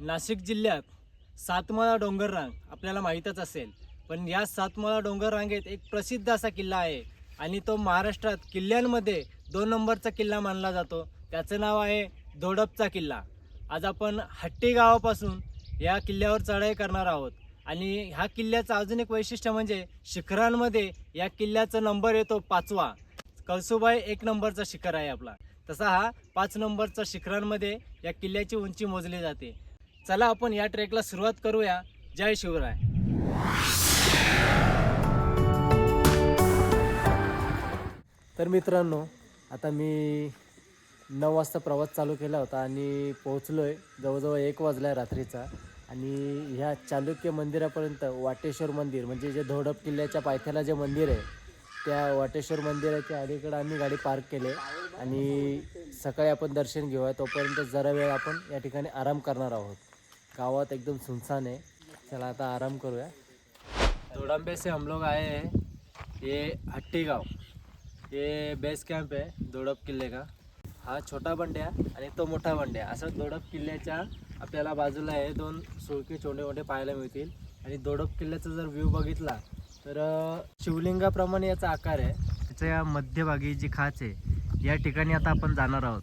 नाशिक जिल्ह्यात सातमाळा डोंगररांग आपल्याला माहीतच असेल. पण या सातमाळा डोंगररांगेत एक प्रसिद्ध असा किल्ला आहे आणि तो महाराष्ट्रात किल्ल्यांमध्ये दोन नंबरचा किल्ला मानला जातो. त्याचं नाव आहे धोडपचा किल्ला. आज आपण हट्टी गावापासून या किल्ल्यावर चढाई करणार आहोत आणि ह्या किल्ल्याचं अजून एक वैशिष्ट्य म्हणजे शिखरांमध्ये या किल्ल्याचा नंबर येतो पाचवा. कळसुबाई एक नंबरचा शिखर आहे आपला. तसा हा पाच नंबरचा शिखरांमध्ये या किल्ल्याची उंची मोजली जाते. चला आपण या ट्रेकला सुरुवात करूया. जय शिवराय. तर मित्रांनो आता मी नऊ वाजता प्रवास चालू केला होता आणि पोहोचलो आहे जवळजवळ एक वाजला आहे रात्रीचा. आणि ह्या चालुक्य मंदिरापर्यंत वाटेश्वर मंदिर म्हणजे जे धोडप किल्ल्याच्या पायथ्याला जे मंदिर आहे त्या वाटेश्वर मंदिराच्या अलीकडं आम्ही गाडी पार्क केले. आणि सकाळी आपण दर्शन घेऊया तोपर्यंत जरा वेळ आपण या ठिकाणी आराम करणार आहोत. गावात एकदम सुनसान आहे. चला आता आराम करूया. दोडांबे से हम लोग आए हैं. ये हट्टी गाव ये बेस कॅम्प आहे दोडप किल्ले का. हा छोटा बंड्या आणि तो मोठा बंड्या. असं दोडप किल्ल्याच्या आपल्याला बाजूला आहे. दोन सुळके छोटे मोठे पाहायला मिळतील. आणि दोडप किल्ल्याचा जर व्ह्यू बघितला तर शिवलिंगाप्रमाणे याचा आकार आहे. त्याच्या या मध्यभागी जी खाच आहे या ठिकाणी आता आपण जाणार आहोत.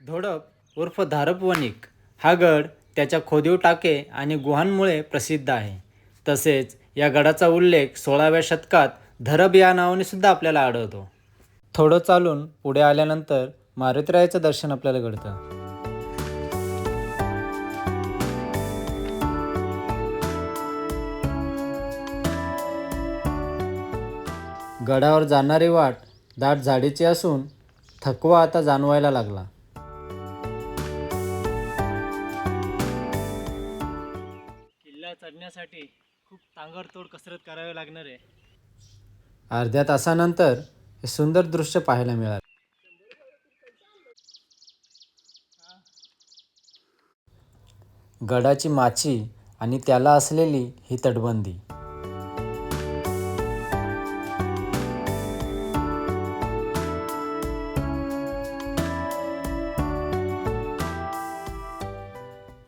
धोडप उर्फ धारप वणिक हा गड त्याच्या खोदीव टाके आणि गुहांमुळे प्रसिद्ध आहे. तसेच या गडाचा उल्लेख सोळाव्या शतकात धरब या नावाने सुद्धा आपल्याला आढळतो. थोडं चालून पुढे आल्यानंतर मारुतीरायाचं दर्शन आपल्याला घडतं. गडावर जाणारी वाट दाट झाडीची असून थकवा आता जाणवायला लागला. चढण्यासाठी खूप तांगडतोड कसरत करावी लागणार आहे. अर्ध्या तासानंतर हे सुंदर दृश्य पाहायला मिळाले. गडाची माची आणि त्याला असलेली ही तटबंदी.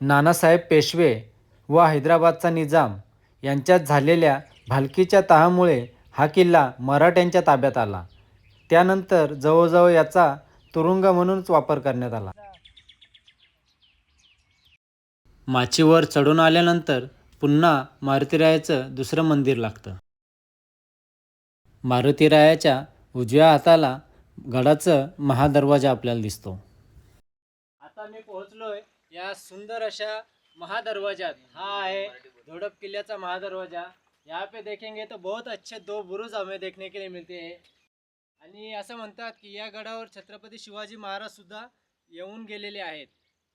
नानासाहेब पेशवे व हैदराबादचा निजाम यांच्यात झालेल्या भालकीच्या तहामुळे हा किल्ला मराठ्यांच्या ताब्यात आला. त्यानंतर जवळजवळ याचा तुरुंग म्हणूनच वापर करण्यात आला. माचीवर चढून आल्यानंतर पुन्हा मारुतीरायाचं दुसरं मंदिर लागतं. मारुतीरायाच्या उजव्या हाताला गडाचं महादरवाजा आपल्याला दिसतो. आता मी पोहोचलोय या सुंदर अशा महादरवाजात हा आहे धोडप किल्ल्याचा महादरवाजा. यहाँ पे देखेंगे तो बहुत अच्छे दो बुरुज हमें देखने के लिए मिलते हैं. आणि असं म्हणतात की या गडावर छत्रपती शिवाजी महाराज सुद्धा येऊन गेलेले आहेत.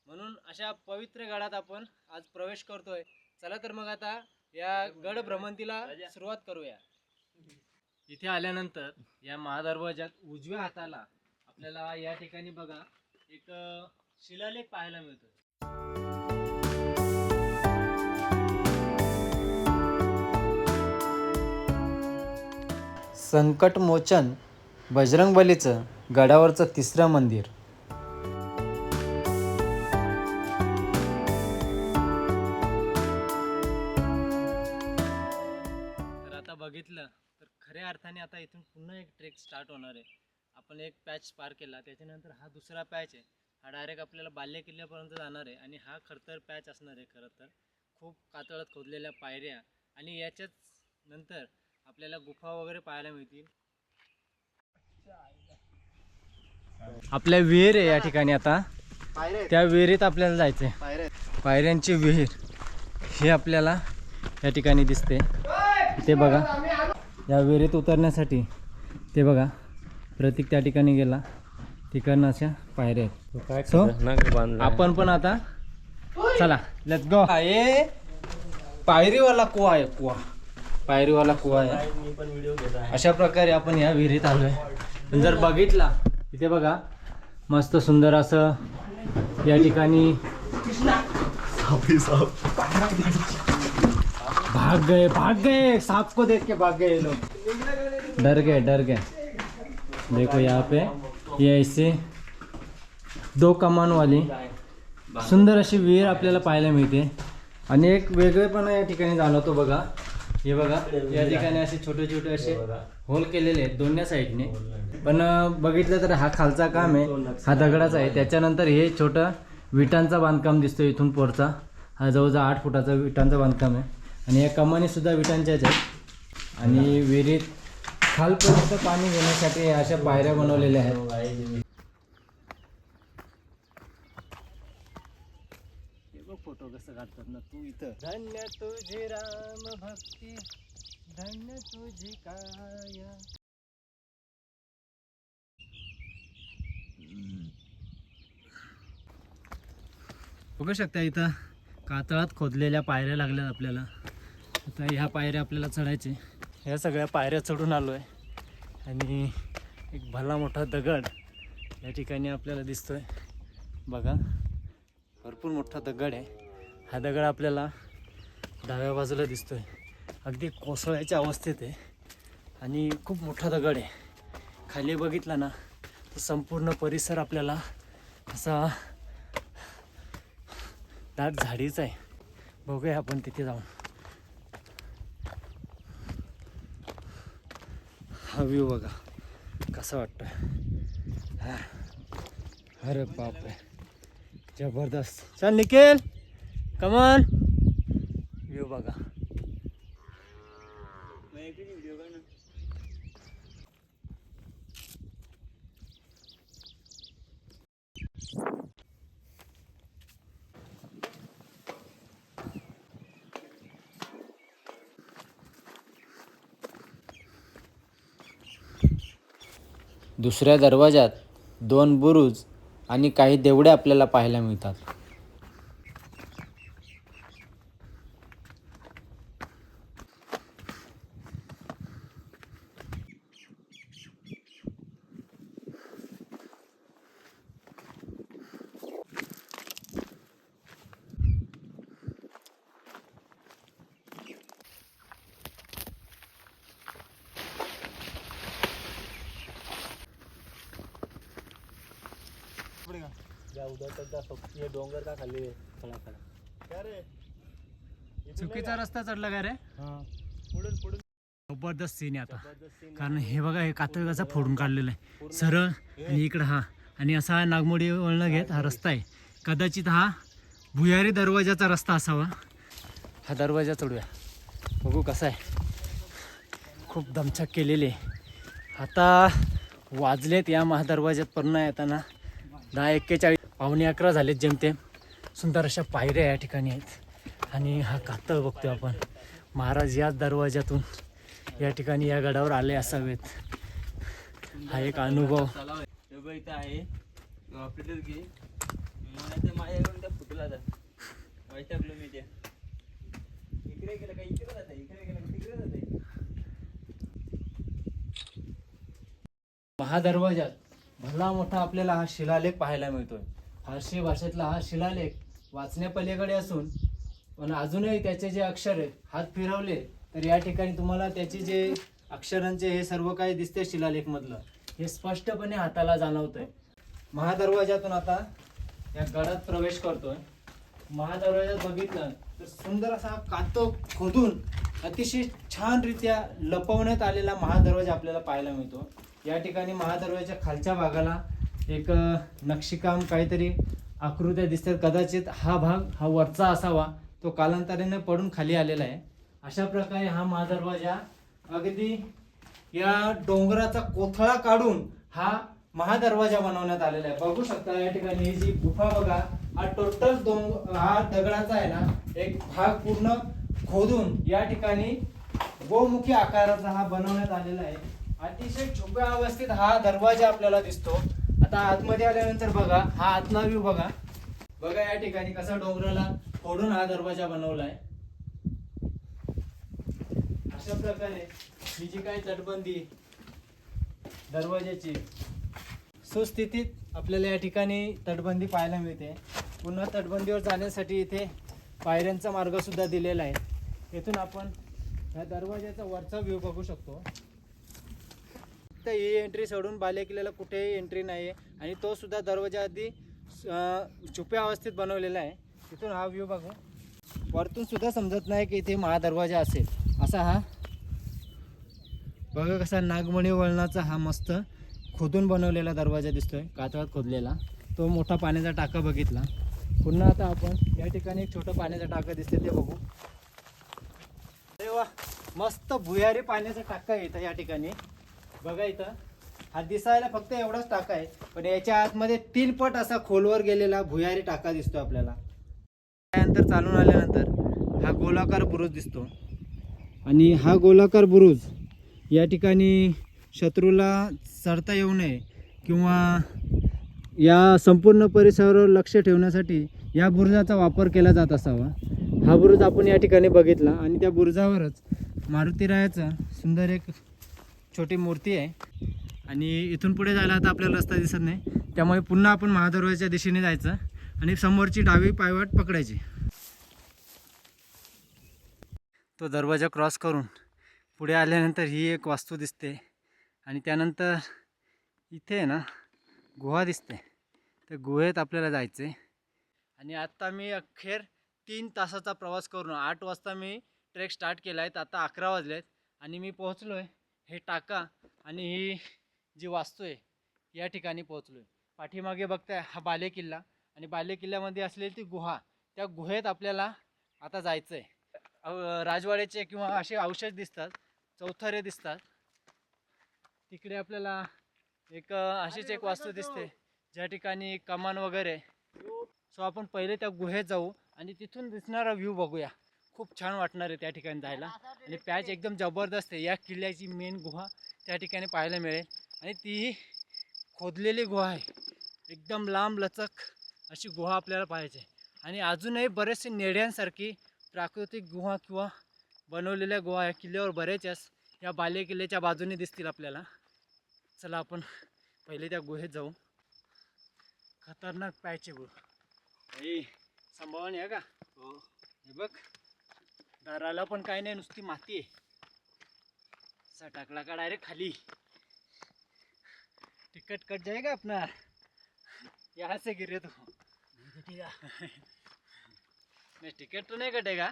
म्हणून अशा पवित्र गडात आपण आज प्रवेश करतोय. चला तर मग आता या गड भ्रमंतीला सुरुवात करूया. इथे आल्यानंतर या महादरवाजात उजव्या हाताला आपल्याला या ठिकाणी बघा एक शिलालेख पाहायला मिळतो संकटमोचन बजरंगबलीचं गडावरचं तिसरं मंदिर. तर आता बघितलं तर खऱ्या अर्थाने आता इथून पुन्हा एक ट्रेक स्टार्ट होणार आहे. आपण एक पॅच पार केला त्याच्यानंतर हा दुसरा पॅच आहे. हा डायरेक्ट आपल्याला बाल्य किल्ल्यापर्यंत जाणार आहे आणि हा खरतर पॅच असणार आहे खरं तर. खूप कातळात खोदलेल्या पायऱ्या आणि याच्याच नंतर आपल्याला गुफा वगैरे पाहायला मिळतील. आपल्या विहीर आहे या ठिकाणी आता. त्या विहिरीत आपल्याला जायचंय. पायऱ्यांची विहीर. हे आपल्याला या ठिकाणी दिसते. ते बघा. या विहिरीत उतरण्यासाठी ते बघा. प्रतीक त्या ठिकाणी गेला. तिकडनं अशा पायऱ्या आहेत. सो आपण पण आता चला लेट्स गो हे पायरीवाला कुवा आहे कुवा. पायरीवाला कुवा आहे. अशा प्रकारे आपण या विहिरीत आलो आहे जर बघितला इथे बघा मस्त सुंदर असं या ठिकाणी भाग गए भाग गए सांप को देख के भाग गए लोग डर गए डर गए. देखो यहाँ पे ये ऐसे दो कमान वाली सुंदर अशी विहीर आपल्याला पाहायला मिळते. आणि एक वेगळेपणा या ठिकाणी जाणवतो बघा. हे बघा या ठिकाणी असे छोटे छोटे असे होल केलेले आहेत दोन्ही साईडने. पण बघितलं तर हा खालचा काम आहे. हा दगडाचा आहे. त्याच्यानंतर हे छोटं विटांचा बांधकाम दिसतो इथून पोरचा हा जवळजवळ आठ फुटाचा विटांचा बांधकाम आहे. आणि या कमानी सुद्धा विटांच्याच आहेत. आणि विहिरीत खालपर्यंत पाणी घेण्यासाठी अशा पायऱ्या बनवलेल्या आहेत. कसं काढतात ना तू इथं? धन्य तुझी राम भक्ती धन्य तुझी काया. बघू शकता इथं कातळात खोदलेल्या पायऱ्या लागल्यात आपल्याला. आता ह्या पायऱ्या आपल्याला चढायचे. ह्या सगळ्या पायऱ्या चढून आलो आहे आणि एक भला मोठा दगड या ठिकाणी आपल्याला दिसतोय. बघा भरपूर मोठा दगड आहे. हा दगड आपल्याला डाव्या बाजूला दिसतोय. अगदी कोसळ्याच्या अवस्थेत आहे. आणि खूप मोठा दगड आहे. खाली बघितला ना तर संपूर्ण परिसर आपल्याला असा दाट झाडीच आहे. बघूया आपण तिथे जाऊन. हा व्ह्यू बघा. कसं वाटतं हा. अरे बापरे. जबरदस्त. चल निकेल कमन व्ह्यू बघा. दुसऱ्या दरवाजात दोन बुरुज आणि काही देवडे आपल्याला पाहायला मिळतात. चुकीचा रस्ता चढला का रे? जबरदस्त सीन आहे आता. कारण हे बघा हे कातळ कसा फोडून काढलेला आहे. सरळ आणि इकडं हा. आणि असा हा नागमोडी वळण घेत हा रस्ता आहे. कदाचित हा भुयारी दरवाजाचा रस्ता असावा. हा दरवाजा चढूया. बघू कसा आहे. खूप दमछाक केलेली आहे. आता वाजलेत या महादरवाज्यात पुन्हा येताना. दहा एक्केचाळीस पावणे अकरा झालेत जेमतेम. सुंदर अशा पायऱ्या या ठिकाणी आहेत. आणि हा कातळ बघतोय आपण. महाराज याच दरवाज्यातून या ठिकाणी या गडावर आले असावेत. हा एक अनुभव. इथं आहे. माझ्याकडून त्या फुटला मी त्या. इकडे गेलं का? इकडे जाते. इकडे गेलं का? तिकडे जाते. महादरवाजात भला मोठा आपल्याला हा शिलालेख पाहायला मिळतोय. फारसी भाषेतला हा शिलालेख वाचण्यापलीकडे असून पण अजूनही त्याचे जे अक्षर आहेत हात फिरवले तर या ठिकाणी तुम्हाला त्याचे जे अक्षरांचे हे सर्व काही दिसते शिलालेखमधलं हे स्पष्टपणे हाताला जाणवतंय. महादरवाजातून आता या गडात प्रवेश करतोय. महादरवाजात बघितलं तर सुंदर असा कातो खोदून अतिशय छानरित्या लपवण्यात आलेला महादरवाजा आपल्याला पाहायला मिळतो. या ठिकाणी महादरवाजाच्या खालच्या भागाला एक नक्षीकाम काहीतरी आकृत्या दिसतात. कदाचित हा भाग हा वरचा असावा तो कालांतराने पडून खाली आलेला आहे. अशा प्रकारे हा महादरवाजा अगदी या डोंगराचा कोथळा काढून हा महादरवाजा बनवण्यात आलेला आहे. बघू शकता या ठिकाणी ही जी गुफा बघा हा टोटल डोंग हा दगडाचा आहे ना एक भाग पूर्ण खोदून या ठिकाणी गोमुखी आकाराचा हा बनवण्यात आलेला आहे. अतिशय छुप्या अवस्थेत हा दरवाजा आपल्याला दिसतो. आता आतमध्ये आल्यानंतर बघा हा आतला व्ह्यू बघा. बघा या ठिकाणी कसा डोंगराला फोडून हा दरवाजा बनवलाय. अशा प्रकारे ही जी काही तटबंदी दरवाजाची सुस्थितीत आपल्याला या ठिकाणी तटबंदी पाहायला मिळते. पुन्हा तटबंदीवर जाण्यासाठी इथे पायऱ्यांचा मार्ग सुद्धा दिलेला आहे. येथून आपण ह्या दरवाजाचा वरचा व्ह्यू बघू शकतो. तर ही एंट्री सोडून बाले किल्ल्याला कुठेही एंट्री नाही आहे आणि तो सुद्धा दरवाजा आधी छुप्या अवस्थेत बनवलेला आहे. तिथून हा व्ह्यू बघू. वरतून सुद्धा समजत नाही की इथे महादरवाजा असेल. असा हा. बघा कसा नागमणी वळणाचा हा मस्त खोदून बनवलेला दरवाजा दिसतोय. कातळात खोदलेला. तो मोठा पाण्याचा टाका बघितला. पुन्हा आता आपण या ठिकाणी एक छोटं पाण्याचा टाका दिसते ते बघू. अरे वा मस्त भुयारी पाण्याचा टाका येतं इथं या ठिकाणी. बघा इथं. हा दिसायला फक्त एवढाच टाका आहे पण याच्या आतमध्ये तीन पट असा खोलवर गेलेला भुयारी टाका दिसतो आपल्याला. त्यानंतर चालून आल्यानंतर हा गोलाकार बुरुज दिसतो. आणि हा गोलाकार बुरुज या ठिकाणी शत्रूला चढता येऊ नये किंवा या संपूर्ण परिसरावर लक्ष ठेवण्यासाठी या बुरुजाचा वापर केला जात असावा. हा बुरुज आपण या ठिकाणी बघितला आणि त्या बुरुजावरच मारुतीरायाचा सुंदर एक छोटी मूर्ती आहे. आणि इथून पुढे जायला आता आपल्याला रस्ता दिसत नाही. त्यामुळे पुन्हा आपण महादरवाजाच्या दिशेने जायचं आणि समोरची डावी पायवाट पकडायची. तो दरवाजा क्रॉस करून पुढे आल्यानंतर ही एक वास्तू दिसते. आणि त्यानंतर इथे आहे ना गुहा दिसते. त्या गुहेत आपल्याला जायचं आहे आणि आत्ता मी अखेर तीन तासाचा प्रवास करून आठ वाजता मी ट्रेक स्टार्ट केला आहे तर आता अकरा वाजले आहेत आणि मी पोहोचलो आहे हे टाका आणि ही जी वास्तू आहे या ठिकाणी पोहोचलो आहे पाठीमागे बघताय हा बाले किल्ला आणि बाले किल्ल्यामध्ये असलेली ती गुहा त्या गुहेत आपल्याला आता जायचं आहे अव- राजवाड्याचे किंवा असे अवशेष दिसतात चौथरे दिसतात. तिकडे आपल्याला एक अशीच एक वास्तू दिसते ज्या ठिकाणी कमान वगैरे सो आपण पहिले त्या गुहेत जाऊ आणि तिथून दिसणारा व्ह्यू बघूया. खूप छान वाटणार आहे त्या ठिकाणी जायला. आणि पॅच एकदम जबरदस्त आहे. या किल्ल्याची मेन गुहा त्या ठिकाणी पाहायला मिळेल. आणि ती खोदलेली गुहा आहे. एकदम लांब लचक अशी गुहा आपल्याला पाहायची आहे. आणि अजूनही बरेचसे नेड्यांसारखी प्राकृतिक गुहा किंवा बनवलेल्या गुहा या किल्ल्यावर बरेचच या बाले किल्ल्याच्या बाजूने दिसतील आपल्याला. चला आपण पहिले त्या गुहेत जाऊ. खतरनाक पॅच आहे गुहा संभावना आहे का? हो. हे बघ. दाराला पण काही नाही नुसती माती आहे. सटाकला का डायरेक्ट खाली. टिकट कट जाएगा अपना यहाँ से गिरे तो. कटेगा नहीं टिकट तो नहीं कटेगा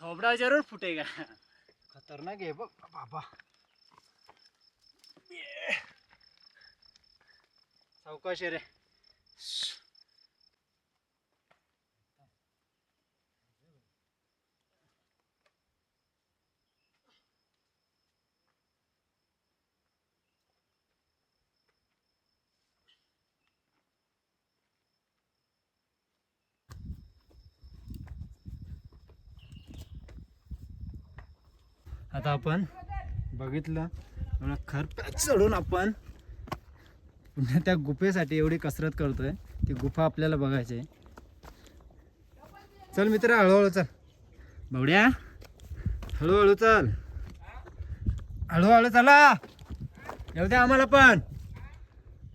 थोबड़ा जरूर फुटेगा खतरनाक आहे बघ. बाबा. सावकाश आहे रे. आता आपण बघितलं. खरप्यात चढून आपण पुन्हा त्या गुफेसाठी एवढी कसरत करतोय. ती गुफा आपल्याला बघायची आहे. चल मित्र हळूहळू चल. बवड्या हळूहळू चल. हळूहळू चला. येऊ द्या आम्हाला पण.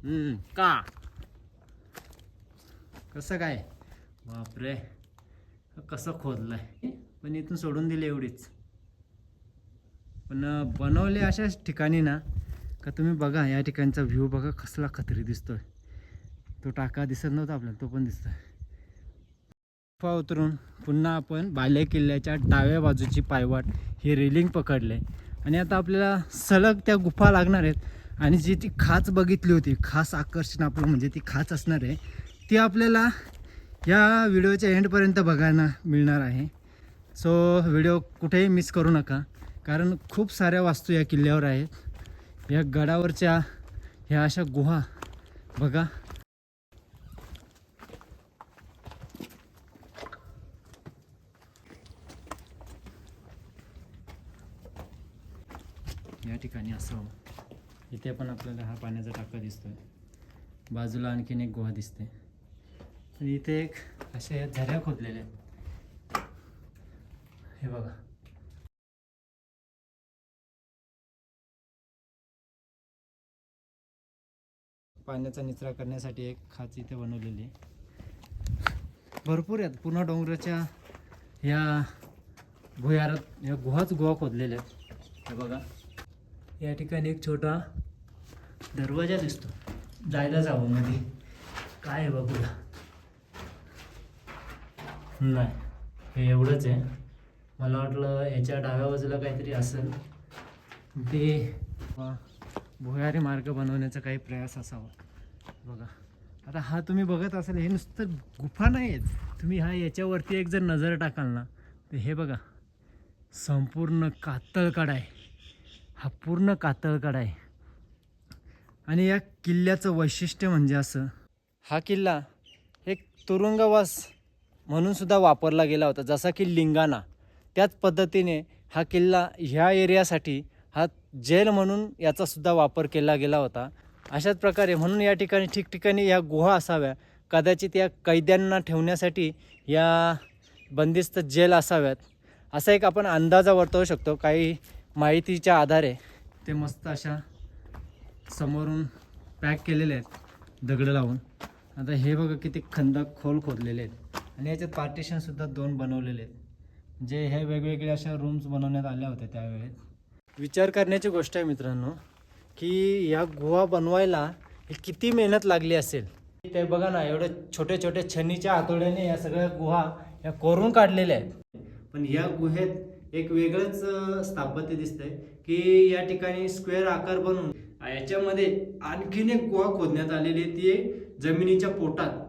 हम्म, का? कसं काय? बापरे. कसं खोदलंय? पण इथून सोडून दिले एवढीच. पण बनवले अशाच ठिकाणी ना का तुम्ही बघा या ठिकाणचा व्ह्यू बघा कसला खतरी दिसतोय. तो टाका दिसत नव्हता आपल्याला तो पण दिसतोय. गुफा उतरून पुन्हा आपण बाले किल्ल्याच्या डाव्या बाजूची पायवाट ही रेलिंग पकडले. आणि आता आपल्याला सलग त्या गुफा लागणार आहेत आणि जी ती खाच बघितली होती खास आकर्षण आपलं म्हणजे ती खाच असणार आहे ती आपल्याला या व्हिडिओच्या एंडपर्यंत बघायला मिळणार आहे. सो व्हिडिओ कुठेही मिस करू नका. कारण खूप साऱ्या वास्तू या किल्ल्यावर आहेत. या गडावरच्या ह्या अशा गुहा बघा. या ठिकाणी असावं इथे पण आपल्याला हा पाण्याचा टाका दिसतोय. बाजूला आणखीन एक गुहा दिसते आणि इथे एक अशा झऱ्या खोदलेल्या आहेत. हे बघा. पाण्याचा निचरा करण्यासाठी एक खाच इथे बनवलेली आहे. भरपूर आहेत. पूर्ण डोंगराच्या ह्या भुयारात ह्या गुहाच गुहा खोदलेल्या आहेत. हे बघा. या ठिकाणी एक छोटा दरवाजा दिसतो. जायला जावं मध्ये काय आहे बघूया. नाही. हे एवढंच आहे. मला वाटलं याच्या डाव्या बाजूला काहीतरी असेल. ते भुयारी मार्ग बनवण्याचा काही प्रयास असावा. बघा. आता हा तुम्ही बघत असाल हे नुसतं गुफा नाही आहेत तुम्ही हा याच्यावरती एक जर नजर टाकाल ना तर हे बघा. संपूर्ण कातळकड आहे. हा पूर्ण कातळकड आहे. आणि या किल्ल्याचं वैशिष्ट्य म्हणजे असं हा किल्ला एक तुरुंगवास म्हणून सुद्धा वापरला गेला होता जसा की लिंगाणा. त्याच पद्धतीने हा किल्ला ह्या एरियासाठी जेल म्हणून याचा सुद्धा वापर केला गेला होता. अशाच प्रकारे म्हणून या ठिकाणी ठिकठिकाणी या गुहा असाव्या. कदाचित या कैद्यांना ठेवण्यासाठी या बंदिस्त जेल असाव्यात. असा एक आपण अंदाजा वर्तवू शकतो. काही माहितीच्या आधारे ते मस्त अशा समोरून पॅक केलेले आहेत. दगडं लावून. आता हे बघा किती खंदक खोल खोदलेले आहेत. आणि याच्यात पार्टिशनसुद्धा दोन बनवलेले आहेत. जे हे वेगवेगळे अशा रूम्स बनवण्यात आल्या होत्या त्यावेळेस विचार करण्याची गोष्ट आहे मित्रांनो की या गुहा बनवायला हे किती मेहनत लागली असेल. ते बघा ना एवढे छोटे छोटे छन्नीच्या हातोड्याने या सगळ्या गुहा या कोरून काढलेल्या आहेत. पण या गुहेत एक वेगळंच स्थापत्य दिसतंय की या ठिकाणी स्क्वेअर आकार बनवून याच्यामध्ये आणखीन एक गुहा खोदण्यात आलेली आहे ती जमिनीच्या पोटात.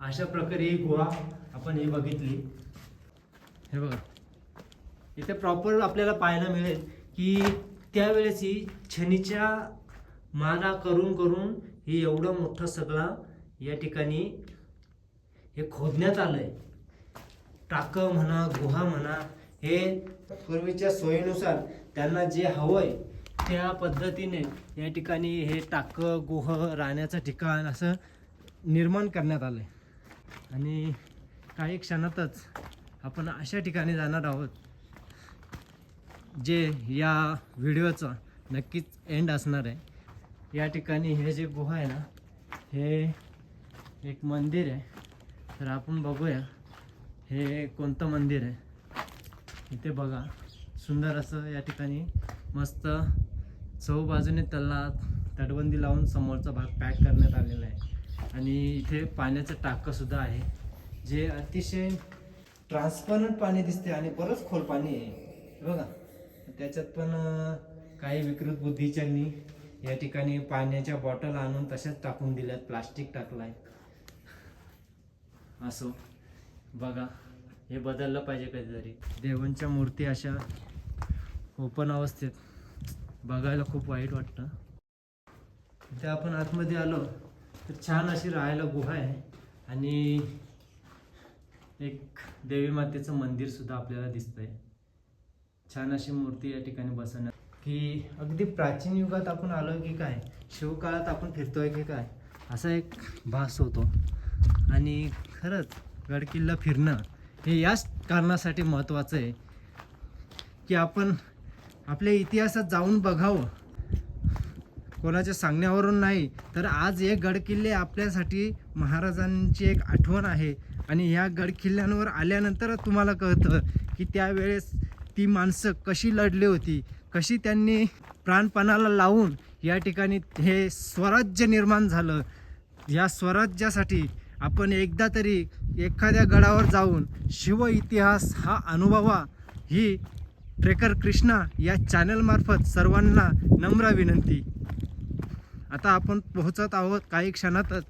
अशा प्रकारे ही गुहा आपण ही बघितली. हे बघा. इथे प्रॉपर आपल्याला पाहायला मिळेल की त्यावेळेस ही छनीच्या मारा करून करून ही एवढं मोठं सगळं या ठिकाणी हे खोदण्यात आलं आहे टाकं म्हणा गुहा म्हणा हे पूर्वीच्या सोयीनुसार त्यांना जे हवं आहे त्या पद्धतीने या ठिकाणी हे टाकं गुह राहण्याचं ठिकाण असं निर्माण करण्यात आलं आहे आणि काही क्षणातच आपण अशा ठिकाणी जाणार आहोत. जे या व्हिडिओचा नक्कीच एंड असणार आहे. या ठिकाणी हे जे गुहा आहे ना हे एक मंदिर आहे. तर आपण बघूया हे कोणतं मंदिर आहे? इथे बघा सुंदर असं या ठिकाणी मस्त चौबाजूने त्याला तटबंदी लावून समोरचा भाग पॅक करण्यात आलेला आहे. आणि इथे पाण्याचं टाकंसुद्धा आहे जे अतिशय ट्रान्सपरंट पाणी दिसते आणि बरंच खोल पाणी आहे. बघा. त्याच्यात पण काही विकृत बुद्धीच्यांनी या ठिकाणी पाण्याच्या बॉटल आणून तशाच टाकून दिल्यात प्लास्टिक टाकलाय. असो. बघा हे बदललं पाहिजे कधीतरी. देवांच्या मूर्ती अशा ओपन अवस्थेत बघायला खूप वाईट वाटतं. इथे आपण आतमध्ये आलो तर छान अशी राहायला गुहा आहे. आणि एक देवी मातेचं मंदिर सुद्धा आपल्याला दिसतंय. छान अशी मूर्ती या ठिकाणी बसवण्यात की अगदी प्राचीन युगात आपण आलो की काय? शिवकाळात आपण फिरतोय की काय? असा एक भास होतो. आणि खरंच गडकिल्ला फिरणं हे याच कारणासाठी महत्त्वाचं आहे की आपण आपल्या इतिहासात जाऊन बघावं. कोणाच्या सांगण्यावरून नाही तर आज हे गडकिल्ले आपल्यासाठी महाराजांची एक आठवण आहे. आणि ह्या गडकिल्ल्यांवर आल्यानंतर तुम्हाला कळतं की त्यावेळेस ती माणसं कशी लढली होती कशी त्यांनी प्राणपणाला लावून या ठिकाणी हे स्वराज्य निर्माण झालं या स्वराज्यासाठी आपण एकदा तरी एखाद्या गडावर जाऊन शिव इतिहास हा अनुभवा ही ट्रेकर कृष्णा या चॅनलमार्फत सर्वांना नम्र विनंती. आता आपण पोहोचत आहोत काही क्षणातच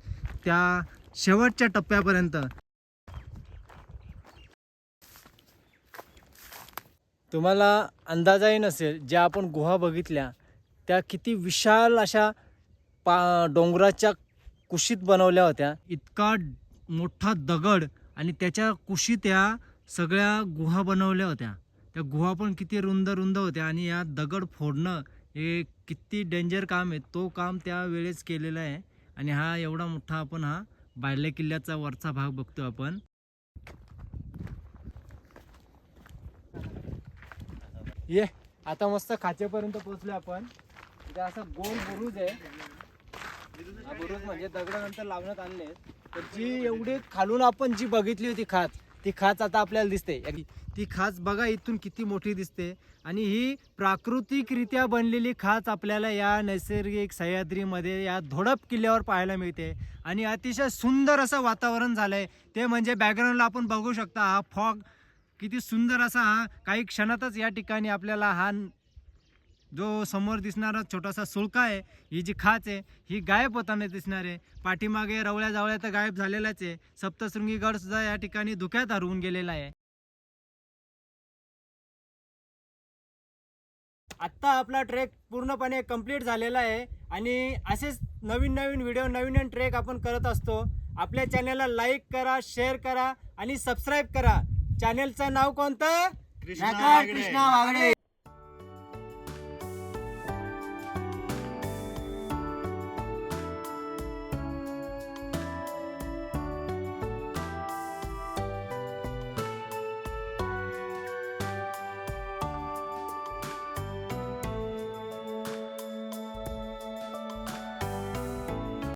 त्या शेवटच्या टप्प्यापर्यंत. तुम्हाला अंदाजाही नसेल ज्या आपण गुहा बघितल्या त्या किती विशाल अशा पा डोंगराच्या कुशीत बनवल्या होत्या. इतका मोठा दगड आणि त्याच्या कुशीत या सगळ्या गुहा बनवल्या होत्या. त्या गुहा पण किती रुंद रुंद होत्या आणि या दगड फोडणं हे किती डेंजर काम आहे. तो काम त्या वेळेस केलेलं आहे आणि हा एवढा मोठा आपण हा बायले किल्ल्याचा वरचा भाग बघतो आपण. ये. आता मस्त खाचेपर्यंत पोहोचलो आपण. इथे असं गोल बुरुज आहे. हा बुरुज म्हणजे दगडानंतर लावण्यात आणले तर जी एवढी खालून आपण जी बघितली होती खाच ती खाच आता आपल्याला दिसते. ती खाच बघा इथून किती मोठी दिसते. आणि ही प्राकृतिकरित्या बनलेली खाच आपल्याला या नैसर्गिक सह्याद्रीमध्ये या धोडप किल्ल्यावर पाहायला मिळते. आणि अतिशय सुंदर असं वातावरण झालं आहे ते म्हणजे बॅकग्राऊंडला आपण बघू शकता हा फॉग किती सुंदर असा हा काही क्षणातच या ठिकाणी आपल्याला हा जो समोर दिसणारा छोटासा सुळका आहे ही जी खाच आहे ही गायब होताना दिसणार आहे. पाठीमागे रवळ्या जावळ्या तर गायब झालेलाच आहे. सप्तशृंगी गडसुद्धा या ठिकाणी धुक्यात हरवून गेलेला आहे. आत्ता आपला ट्रेक पूर्णपणे कंप्लीट झालेला आहे आणि असेच नवीन नवीन व्हिडिओ नवीन नवीन ट्रेक आपण करत असतो. आपल्या चॅनलला लाईक करा शेअर करा आणि सबस्क्राईब करा. चॅनलचं नाव कोणतं? कृष्णा कृष्णा वागडे.